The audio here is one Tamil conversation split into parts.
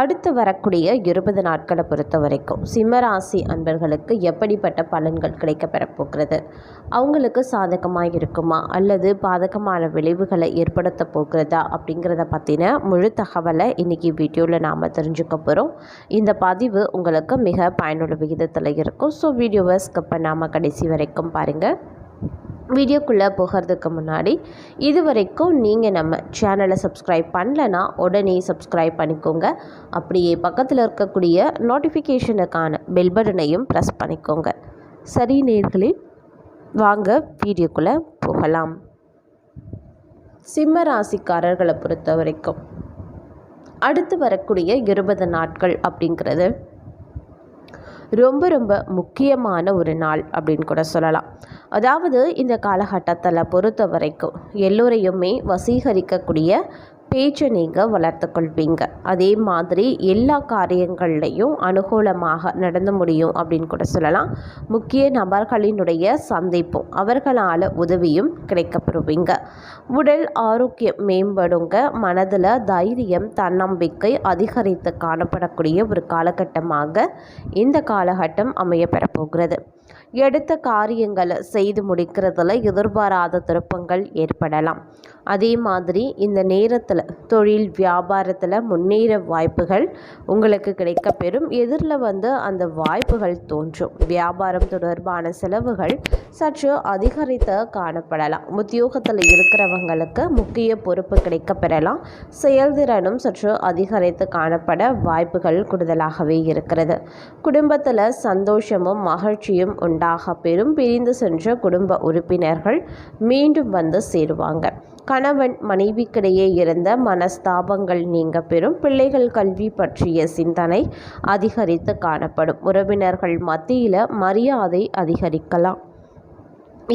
அடுத்து வரக்கூடிய இருபது நாட்களை பொறுத்த வரைக்கும் சிம்மராசி அன்பர்களுக்கு எப்படிப்பட்ட பலன்கள் கிடைக்கப்பெற போகிறது? அவங்களுக்கு சாதகமாக இருக்குமா? அல்லது பாதகமான விளைவுகளை ஏற்படுத்த போகிறதா? அப்படிங்கிறத பற்றின முழு தகவலை இன்றைக்கி வீடியோவில் நாம் தெரிஞ்சுக்க போகிறோம் இந்த பதிவு உங்களுக்கு மிக பயனுள்ள விகிதத்தில் இருக்கும். ஸோ வீடியோவை ஸ்கிப் பண்ணாமல் கடைசி வரைக்கும் பாருங்கள் வீடியோக்குள்ளே போகிறதுக்கு முன்னாடி இது வரைக்கும் நீங்கள் நம்ம சேனலை சப்ஸ்கிரைப் பண்ணலன்னா உடனே சப்ஸ்கிரைப் பண்ணிக்கோங்க. அப்படியே பக்கத்தில் இருக்கக்கூடிய நோட்டிஃபிகேஷனுக்கான பெல் பட்டனையும் ப்ரெஸ் பண்ணிக்கோங்க. சரி நேர்களே வாங்க வீடியோக்குள்ளே போகலாம். சிம்ம ராசிக்காரர்களை பொறுத்த வரைக்கும் அடுத்து வரக்கூடிய இருபது நாட்கள் அப்படிங்கிறது ரொம்ப ரொம்ப முக்கியமான ஒரு நாள் அப்படின்னு கூட சொல்லலாம். அதாவது இந்த காலகட்டத்தில் பொறுத்த வரைக்கும் எல்லோரையுமே வசீகரிக்கக்கூடிய பேச்சை நீங்கள் வளர்த்துக்கொள்வீங்க அதே மாதிரி எல்லா காரியங்கள்லையும் அனுகூலமாக நடந்து முடியும் அப்படின்னு கூட சொல்லலாம். முக்கிய நபர்களினுடைய சந்திப்பும் அவர்களால் உதவியும் கிடைக்கப்பெறுவீங்க. உடல் ஆரோக்கியம் மேம்படுங்க. மனதில் தைரியம் தன்னம்பிக்கை அதிகரித்து காணப்படக்கூடிய ஒரு காலகட்டமாக இந்த காலகட்டம் அமைய பெறப்போகிறது எடுத்த காரியங்களை செய்து முடிக்கிறதுல எதிர்பாராத திருப்பங்கள் ஏற்படலாம். அதே மாதிரி இந்த நேரத்தில் தொழில் வியாபாரத்தில் முன்னேற வாய்ப்புகள் உங்களுக்கு கிடைக்கப்பெறும். எதிரில் வந்து அந்த வாய்ப்புகள் தோன்றும். வியாபாரம் தொடர்பான செலவுகள் சற்று அதிகரித்து காணப்படலாம். உத்தியோகத்தில் இருக்கிறவங்களுக்கு முக்கிய பொறுப்பு கிடைக்கப்பெறலாம். செயல்திறனும் சற்று அதிகரித்து காணப்பட வாய்ப்புகள் கூடுதலாகவே இருக்கிறது. குடும்பத்தில் சந்தோஷமும் மகிழ்ச்சியும் உண்டு. உண்டாக பெறும் பிரிந்து சென்ற குடும்ப உறுப்பினர்கள் மீண்டும் வந்து சேருவாங்க. கணவன் மனைவிக்கிடையே இருந்த மனஸ்தாபங்கள் நீங்க பெறும். பிள்ளைகள் கல்வி பற்றிய சிந்தனை அதிகரித்து காணப்படும். உறவினர்கள் மத்தியில் மரியாதை அதிகரிக்கலாம்.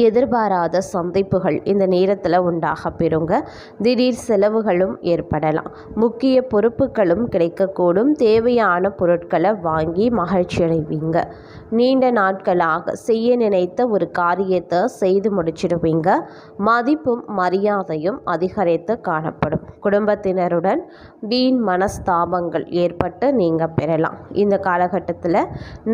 எதிர்பாராத சந்திப்புகள் இந்த நேரத்தில் உண்டாக பெறுங்க. திடீர் செலவுகளும் ஏற்படலாம். முக்கிய பொறுப்புகளும் கிடைக்கக்கூடும். தேவையான பொருட்களை வாங்கி மகிழ்ச்சி அடைவீங்க. நீண்ட நாட்களாக செய்ய நினைத்த ஒரு காரியத்தை செய்து முடிச்சிடுவீங்க. மதிப்பும் மரியாதையும் அதிகரித்து காணப்படும். குடும்பத்தினருடன் வீண் மனஸ்தாபங்கள் ஏற்பட்டு நீங்கள் பெறலாம். இந்த காலகட்டத்தில்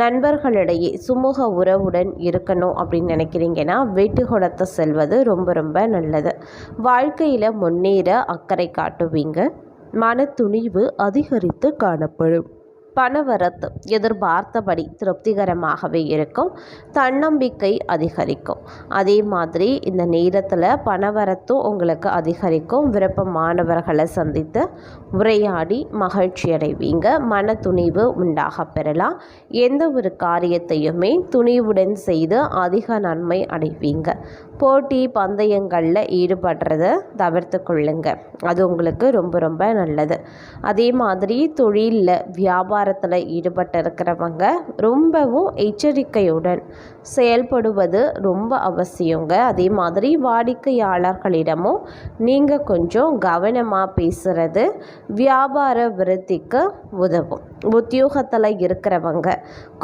நண்பர்களிடையே சுமூக உறவுடன் இருக்கணும் அப்படின்னு நினைக்கிறீங்கன்னா வெட்டு செல்வது ரொம்ப ரொம்ப நல்லது. வாழ்க்கையில் முன்னேற அக்கறை காட்டுவீங்க. மன துணிவு அதிகரித்து காணப்படும். பணவரத்து எதிர்பார்த்தபடி திருப்திகரமாகவே இருக்கும். தன்னம்பிக்கை அதிகரிக்கும். அதே மாதிரி இந்த நேரத்தில் பணவரத்தும் உங்களுக்கு அதிகரிக்கும். விருப்பமானவர்களை சந்தித்து உரையாடி மகிழ்ச்சி அடைவீங்க. மன துணிவு உண்டாக பெறலாம். எந்த ஒரு காரியத்தையுமே துணிவுடன் செய்து அதிக நன்மை அடைவீங்க. போட்டி பந்தயங்களில் ஈடுபடுறத தவிர்த்து கொள்ளுங்க. அது உங்களுக்கு ரொம்ப ரொம்ப நல்லது. அதே மாதிரி தொழிலில் வியாபாரத்தில் ஈடுபட்டு இருக்கிறவங்க ரொம்பவும் எச்சரிக்கையுடன் செயல்படுவது ரொம்ப அவசியங்க. அதே மாதிரி வாடிக்கையாளர்களிடமும் நீங்கள் கொஞ்சம் கவனமாக பேசுகிறது வியாபார விருத்திக்கு உதவும். உத்தியோகத்தில் இருக்கிறவங்க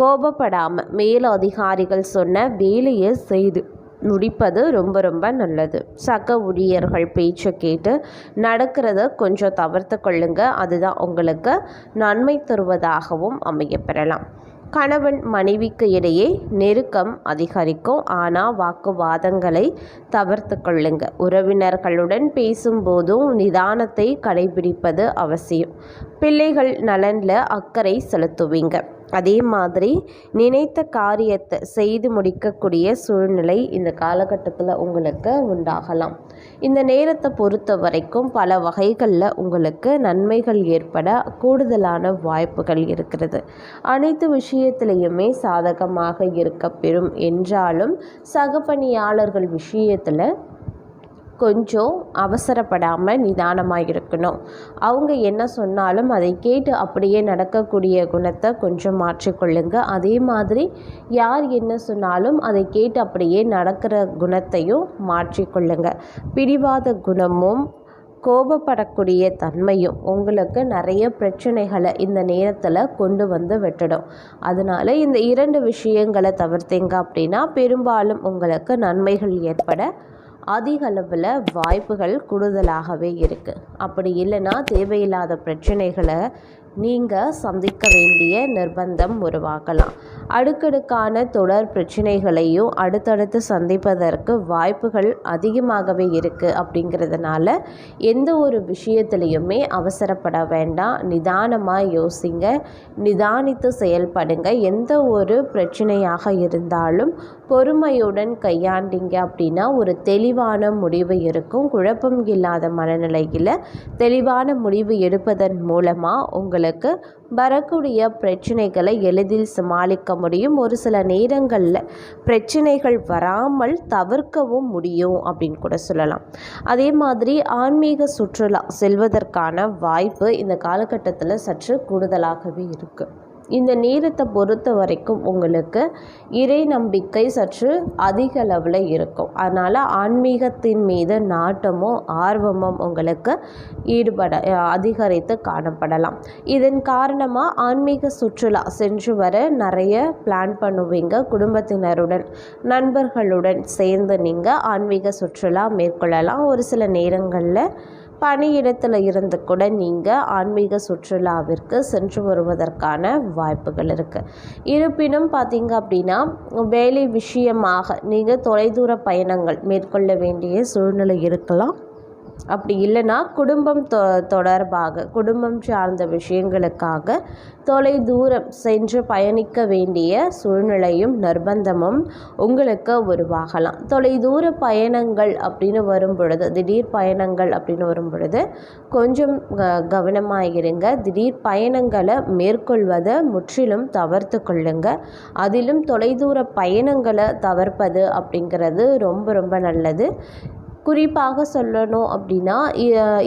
கோபப்படாமல் மேலதிகாரிகள் சொன்ன வேலையை செய்து முடிப்பது ரொம்ப ரொம்ப நல்லது. சக ஊழியர்கள் பேச்சை கேட்டு நடக்கிறத கொஞ்சம் தவிர்த்து கொள்ளுங்க. அதுதான் உங்களுக்கு நன்மை தருவதாகவும் அமையப்பெறலாம். கணவன் மனைவிக்கு இடையே நெருக்கம் அதிகரிக்கும். ஆனால் வாக்குவாதங்களை தவிர்த்து கொள்ளுங்க. உறவினர்களுடன் பேசும்போதும் நிதானத்தை கடைபிடிப்பது அவசியம். பிள்ளைகள் நலனில் அக்கறை செலுத்துவீங்க. அதே மாதிரி நினைத்த காரியத்தை செய்து முடிக்கக்கூடிய சூழ்நிலை இந்த காலகட்டத்தில் உங்களுக்கு உண்டாகலாம். இந்த நேரத்தை பொறுத்த வரைக்கும் பல வகைகளில் உங்களுக்கு நன்மைகள் ஏற்பட கூடுதலான வாய்ப்புகள் இருக்கிறது. அனைத்து விஷயத்திலையுமே சாதகமாக இருக்க பெறும் என்றாலும் சக பணியாளர்கள் விஷயத்தில் கொஞ்சம் அவசரப்படாமல் நிதானமாக இருக்கணும் அவங்க என்ன சொன்னாலும் அதை கேட்டு அப்படியே நடக்கக்கூடிய குணத்தை கொஞ்சம் மாற்றிக்கொள்ளுங்க அதே மாதிரி யார் என்ன சொன்னாலும் அதை கேட்டு அப்படியே நடக்கிற குணத்தையும் மாற்றிக்கொள்ளுங்க பிடிவாத குணமும் கோபப்படக்கூடிய தன்மையும் உங்களுக்கு நிறைய பிரச்சனைகளை இந்த நேரத்தில் கொண்டு வந்து விட்டுடும். அதனால் இந்த இரண்டு விஷயங்களை தவிர்த்தீங்க அப்படின்னா பெரும்பாலும் உங்களுக்கு நன்மைகள் ஏற்பட அதிக அளவில் வாய்ப்புகள் கூடுதலாகவே இருக்குது அப்படி இல்லைன்னா தேவையில்லாத பிரச்சனைகளை நீங்கள் சந்திக்க வேண்டிய நிர்பந்தம் உருவாகலாம் அடுக்கடுக்கான தொடர் பிரச்சனைகளையும் அடுத்தடுத்து சந்திப்பதற்கு வாய்ப்புகள் அதிகமாகவே இருக்குது அப்படிங்கிறதுனால எந்த ஒரு விஷயத்துலையுமே அவசரப்பட வேண்டாம். நிதானமாக யோசிங்க. நிதானித்து செயல்படுங்க. எந்த ஒரு பிரச்சனையாக இருந்தாலும் பொறுமையுடன் கையாண்டிங்க அப்படின்னா ஒரு தெளிவான முடிவு இருக்கும். குழப்பம் இல்லாத மனநிலையில் தெளிவான முடிவு எடுப்பதன் மூலமாக உங்கள் உங்களுக்கு வரக்கூடிய பிரச்சனைகளை எளிதில் சமாளிக்க முடியும். ஒரு சில நேரங்களில் பிரச்சனைகள் வராமல் தவிர்க்கவும் முடியும் அப்படின்னு கூட சொல்லலாம். அதே மாதிரி ஆன்மீக சுற்றுலா செல்வதற்கான வாய்ப்பு இந்த காலகட்டத்தில் சற்று கூடுதலாகவே இருக்குது இந்த நேரத்தை பொறுத்த வரைக்கும் உங்களுக்கு இறை நம்பிக்கை சற்று அதிக அளவில் இருக்கும். அதனால் ஆன்மீகத்தின் மீது நாட்டமும் ஆர்வமும் உங்களுக்கு ஈடுபட அதிகரித்து காணப்படலாம். இதன் காரணமாக ஆன்மீக சுற்றுலா சென்று வர நிறைய பிளான் பண்ணுவீங்க. குடும்பத்தினருடன் நண்பர்களுடன் சேர்ந்து நீங்கள் ஆன்மீக சுற்றுலா மேற்கொள்ளலாம். ஒரு சில நேரங்களில் பணியிடத்தில் இருந்து கூட நீங்கள் ஆன்மீக சுற்றுலாவிற்கு சென்று வருவதற்கான வாய்ப்புகள் இருக்குது இருப்பினும் பார்த்தீங்க அப்படின்னா வேலை விஷயமாக நீங்கள் தொலைதூர பயணங்கள் மேற்கொள்ள வேண்டிய சூழ்நிலை இருக்கலாம். அப்படி இல்லைன்னா குடும்பம் தொ தொடர்பாக குடும்பம் சார்ந்த விஷயங்களுக்காக தொலை தூரம் சென்று பயணிக்க வேண்டிய சூழ்நிலையும் நிர்பந்தமும் உங்களுக்கு உருவாகலாம். தொலை தூர பயணங்கள் அப்படின்னு வரும் பொழுது திடீர் பயணங்கள் அப்படின்னு வரும் பொழுது கொஞ்சம் கவனமாக இருங்க திடீர் பயணங்களை மேற்கொள்வதை முற்றிலும் தவிர்த்து கொள்ளுங்க. அதிலும் தொலைதூர பயணங்களை தவிர்ப்பது அப்படிங்கிறது ரொம்ப ரொம்ப நல்லது. குறிப்பாக சொல்லணும் அப்படின்னா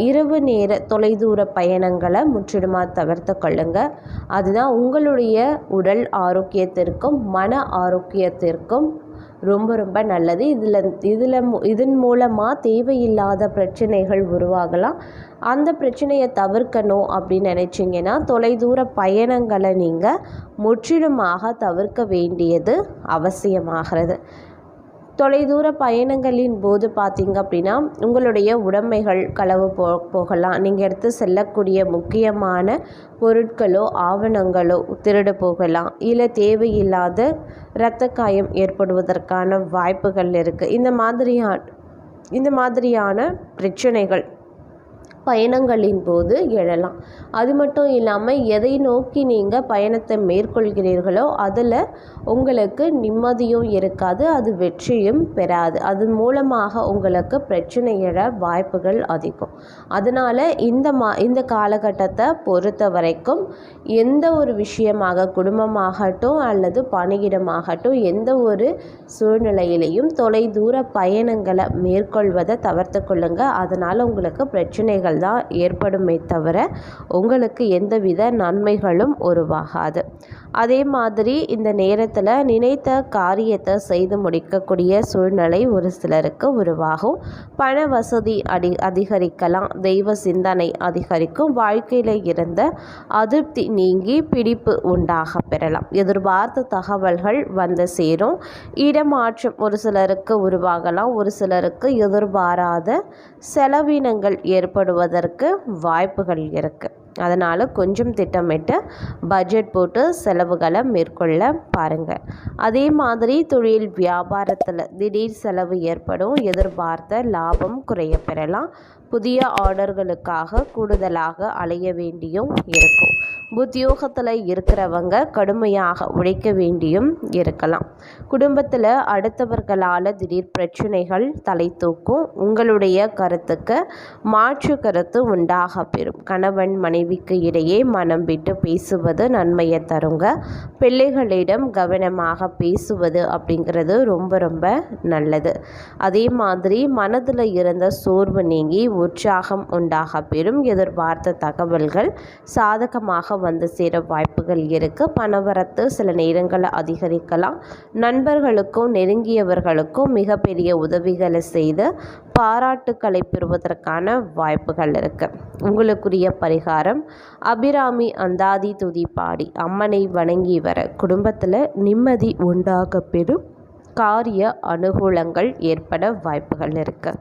இரவு நேர தொலைதூர பயணங்களை முற்றிலுமாக தவிர்த்து கொள்ளுங்கள் அதுதான் உங்களுடைய உடல் ஆரோக்கியத்திற்கும் மன ஆரோக்கியத்திற்கும் ரொம்ப ரொம்ப நல்லது. இதில் இதில் இதன் மூலமாக தேவையில்லாத பிரச்சனைகள் உருவாகலாம். அந்த பிரச்சனையை தவிர்க்கணும் அப்படின்னு நினச்சிங்கன்னா தொலைதூர பயணங்களை நீங்கள் முற்றிலுமாக தவிர்க்க வேண்டியது அவசியமாகிறது. தொலைதூர பயணங்களின் போது பார்த்திங்க அப்படின்னா உங்களுடைய உடைமைகள் களவு போ போகலாம். நீங்கள் எடுத்து செல்லக்கூடிய முக்கியமான பொருட்களோ ஆவணங்களோ திருட போகலாம். இல்லை தேவையில்லாத இரத்த காயம் ஏற்படுவதற்கான வாய்ப்புகள் இருக்குது இந்த மாதிரியான இந்த மாதிரியான பிரச்சனைகள் பயணங்களின் போது எழலாம். அது மட்டும் இல்லாமல் எதை நோக்கி நீங்கள் பயணத்தை மேற்கொள்கிறீர்களோ அதில் உங்களுக்கு நிம்மதியும் இருக்காது அது வெற்றியும் பெறாது. அது மூலமாக உங்களுக்கு பிரச்சனை எழ வாய்ப்புகள் அதிகம். அதனால் இந்த மா இந்த காலகட்டத்தை பொறுத்த வரைக்கும் எந்த ஒரு விஷயமாக குடும்பமாகட்டும் அல்லது பணியிடமாகட்டும் எந்த ஒரு சூழ்நிலையிலையும் தொலைதூர பயணங்களை மேற்கொள்வதை தவிர்த்து கொள்ளுங்கள் அதனால் உங்களுக்கு பிரச்சனைகள் பிரச்சனைகள் தான் ஏற்படுமே தவிர உங்களுக்கு எந்தவித நன்மைகளும் உருவாகாது. அதே மாதிரி இந்த நேரத்தில் நினைத்த காரியத்தை செய்து முடிக்கக்கூடிய சூழ்நிலை ஒரு சிலருக்கு உருவாகும். பண வசதி அடி அதிகரிக்கலாம் தெய்வ சிந்தனை அதிகரிக்கும் வாழ்க்கையில் இருந்த அதிருப்தி நீங்கி பிடிப்பு உண்டாக பெறலாம். எதிர்பார்த்த தகவல்கள் வந்து சேரும். இடமாற்றம் ஒரு சிலருக்கு உருவாகலாம் ஒரு சிலருக்கு எதிர்பாராத செலவினங்கள் ஏற்படுவதற்கு வாய்ப்புகள் இருக்குது அதனால் கொஞ்சம் திட்டமிட்டு பட்ஜெட் போட்டு செலவுகளை மேற்கொள்ள பாருங்கள் அதே மாதிரி தொழில் வியாபாரத்தில் திடீர் செலவு ஏற்படும் எதிர்பார்த்த லாபம் குறைய பெறலாம். புதிய ஆர்டர்களுக்காக கூடுதலாக அலைய வேண்டியும் இருக்கும். உத்தியோகத்தில் இருக்கிறவங்க கடுமையாக உழைக்க வேண்டியும் இருக்கலாம். குடும்பத்தில் அடுத்தவர்களால் திடீர் பிரச்சனைகள் தலை தூக்கும். உங்களுடைய கருத்துக்கு மாற்று கருத்து உண்டாக பெறும். கணவன் மனைவிக்கு இடையே மனம் விட்டு பேசுவது நன்மையை தருங்க. பிள்ளைகளிடம் கவனமாக பேசுவது அப்படிங்கிறது ரொம்ப ரொம்ப நல்லது. அதே மாதிரி மனதில் இருந்த சோர்வு நீங்கி உற்சாகம் உண்டாக பெறும் எதிர்பார்த்த தகவல்கள் சாதகமாக வந்து சேர வாய்ப்புகள் இருக்குது பணவரத்து சில நேரங்களில் அதிகரிக்கலாம். நண்பர்களுக்கும் நெருங்கியவர்களுக்கும் மிகப்பெரிய உதவிகளை செய்து பாராட்டுக்களை பெறுவதற்கான வாய்ப்புகள் இருக்குது உங்களுக்குரிய பரிகாரம் அபிராமி அந்தாதி துதி பாடி அம்மனை வணங்கி வர குடும்பத்தில் நிம்மதி உண்டாக பெறும். காரிய அனுகூலங்கள் ஏற்பட வாய்ப்புகள் இருக்குது